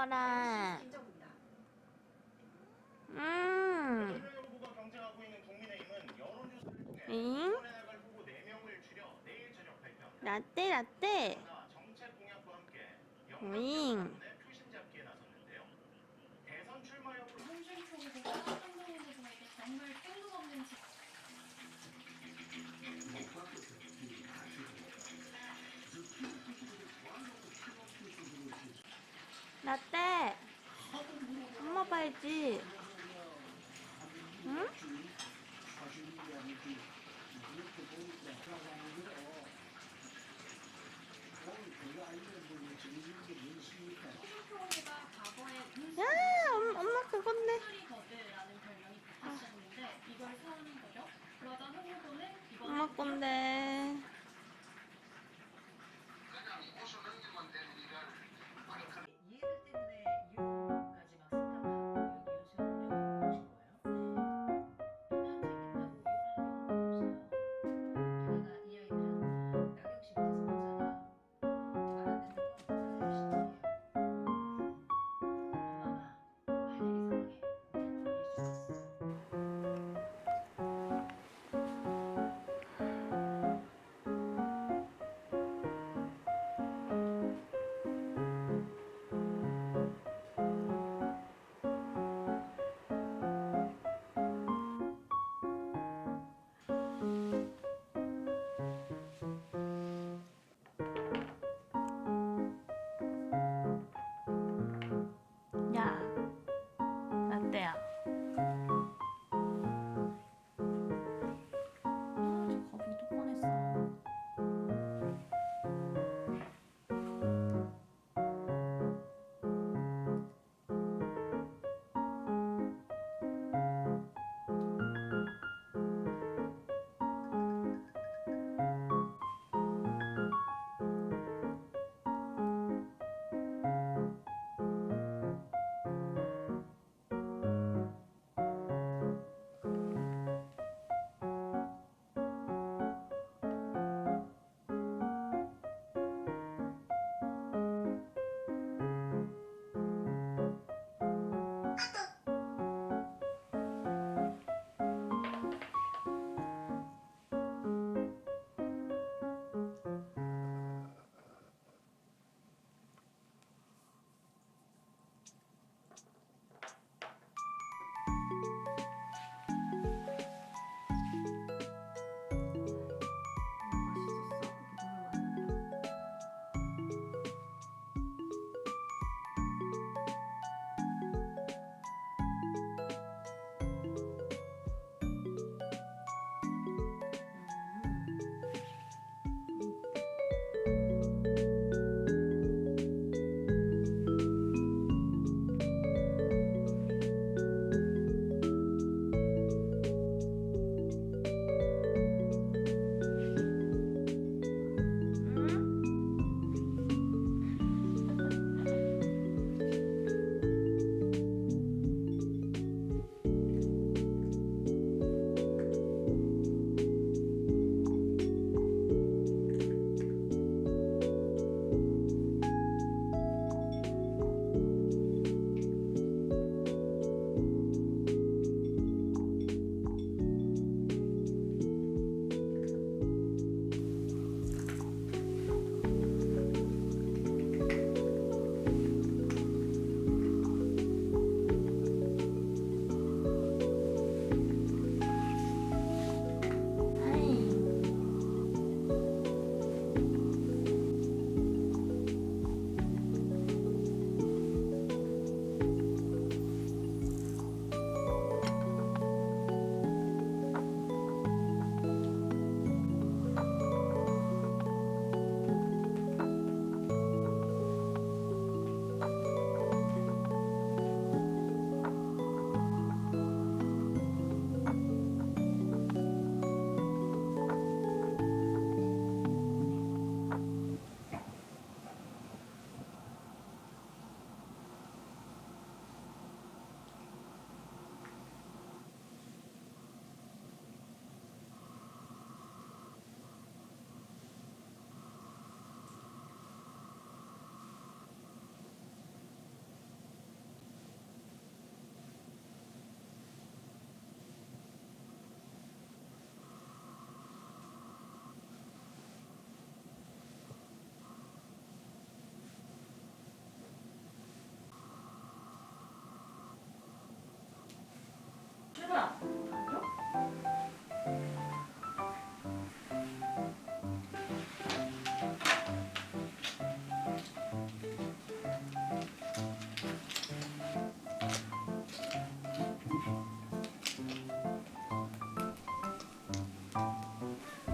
거라. 음. 응? 라떼 라떼. 오잉. 대선 출마 여부를 홍준 총수가 한동훈 총수에게 정말 뜬금없는 지... 拜祭。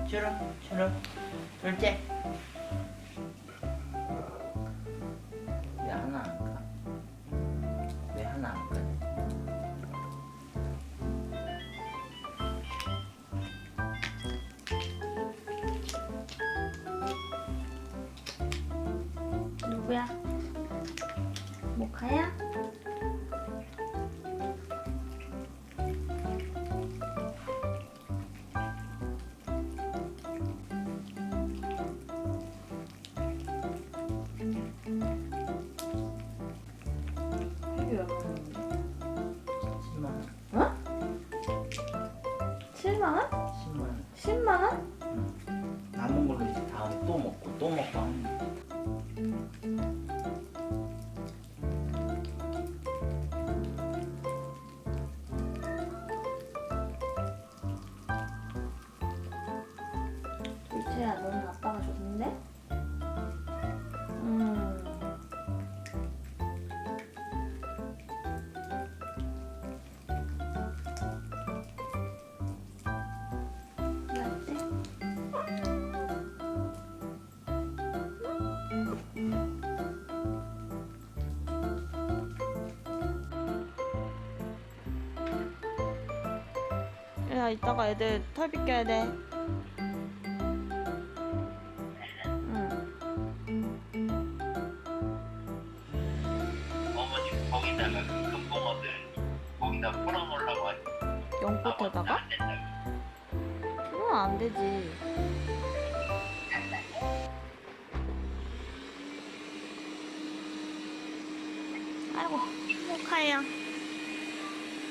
주름 주름 둘째 야, 이따가 애들 털 빗겨야 돼. 응. 어머니 거기다가 그 금붕어들 거기다 풀어놓으려고 하지 연꽃에다가? 그건 안 되지. 아이고, 모카야.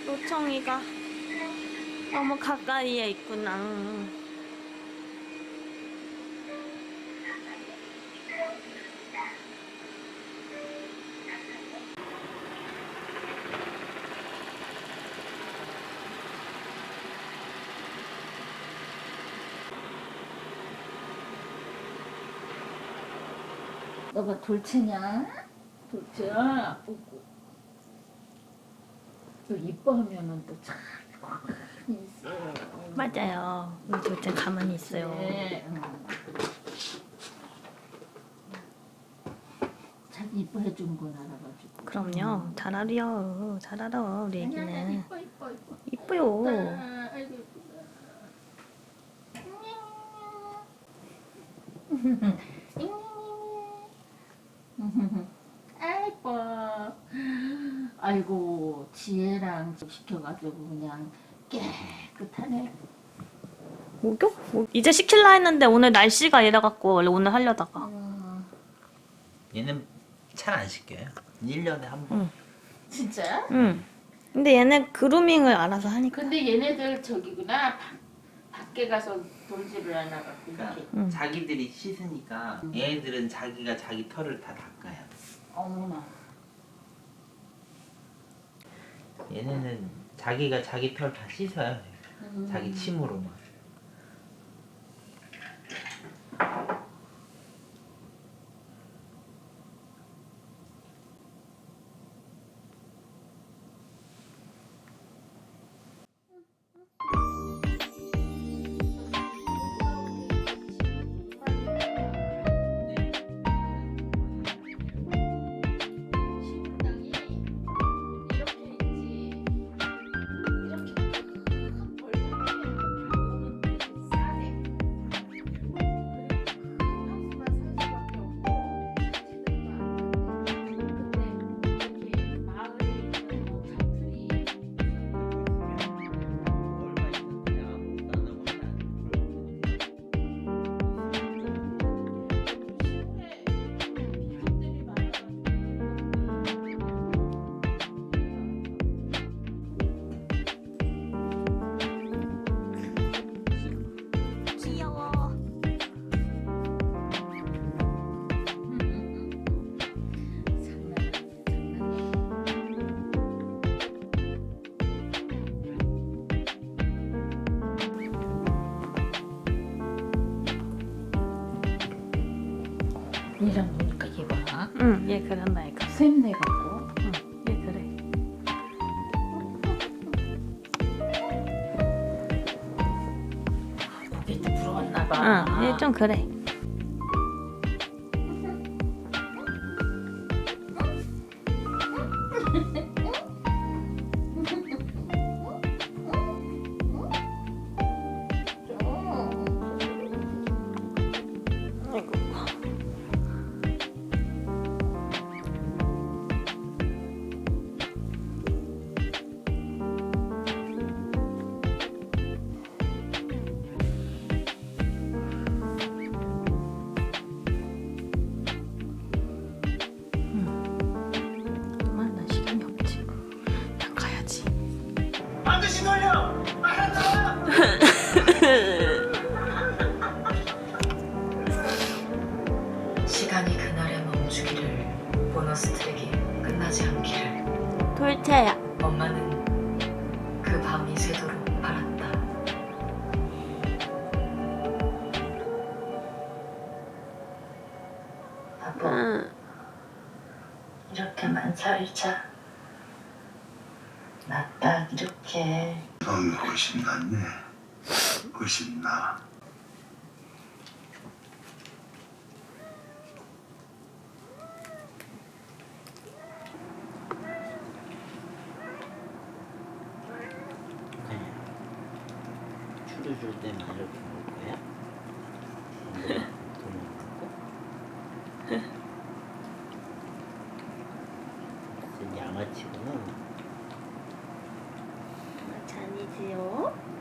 노청이가 너무 가까이에 있구나. 너가 돌체냐? 돌체야? 또 이뻐하면은 또참. 맞아요. 우리 둘째 가만히 있어요. 네. 응. 자기 이뻐해 주는 건 알아가지고. 그럼요. 잘 알아요. 잘 알아, 우리 아니, 애기는. 이뻐 이뻐 이뻐. 이뻐요. 아, 아이고 이쁘다. 아이뻐. 아이고 지혜랑 시켜가지고 그냥 깨끗하네. 목욕? 목- 이제 시킬라 했는데 오늘 날씨가 이래 갖고 원래 오늘 하려다가. 음, 얘는 잘안 시켜요 1년에 한 번 응. 진짜? 응. 근데 얘네 그루밍을 알아서 하니까. 근데 얘네들 저기구나 바, 밖에 가서 돌질을 안 하고 그러니까 이렇게. 응. 자기들이 씻으니까 얘네들은 자기가 자기 털을 다 닦아요 어머나. 얘네는 자기가 자기 털 다 씻어요 음. 자기 침으로만 그런다니까. 샘내 갖고. 응, 얘 그래. 고개 좀 부러웠나 봐. 응, 얘 좀 그래. 살자. 나딱 이렇게 넌 훨씬 낫네. 훨씬 나. 추루 줄 때만 이렇게 먹을 거야? 돈을 갖고? 양아치구나. 잔이지요?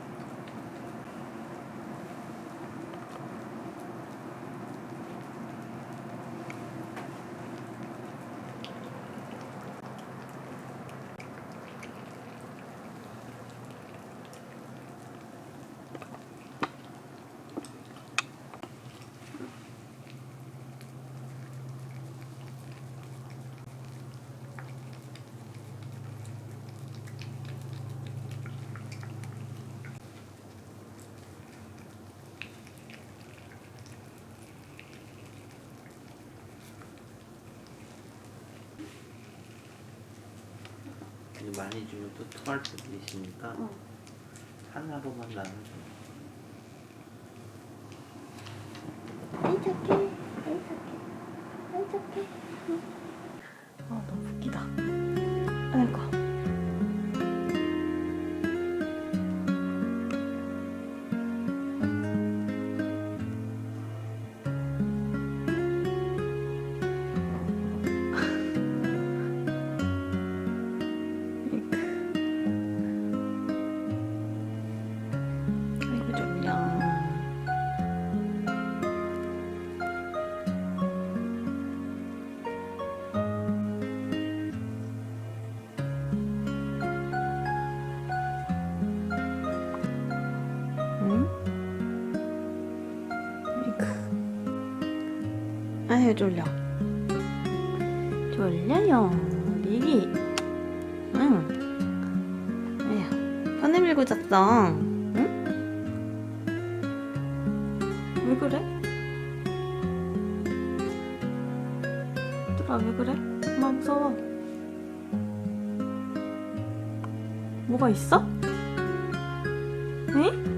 많이 주면 또 토할 수도 있으니까 하나로만 나눠줘. 아 아유 졸려. 졸려요. 리기. 응. 아휴. 편을 밀고 잤어. 응? 왜 그래? 얘들아 왜 그래? 엄마 무서워. 뭐가 있어? 응?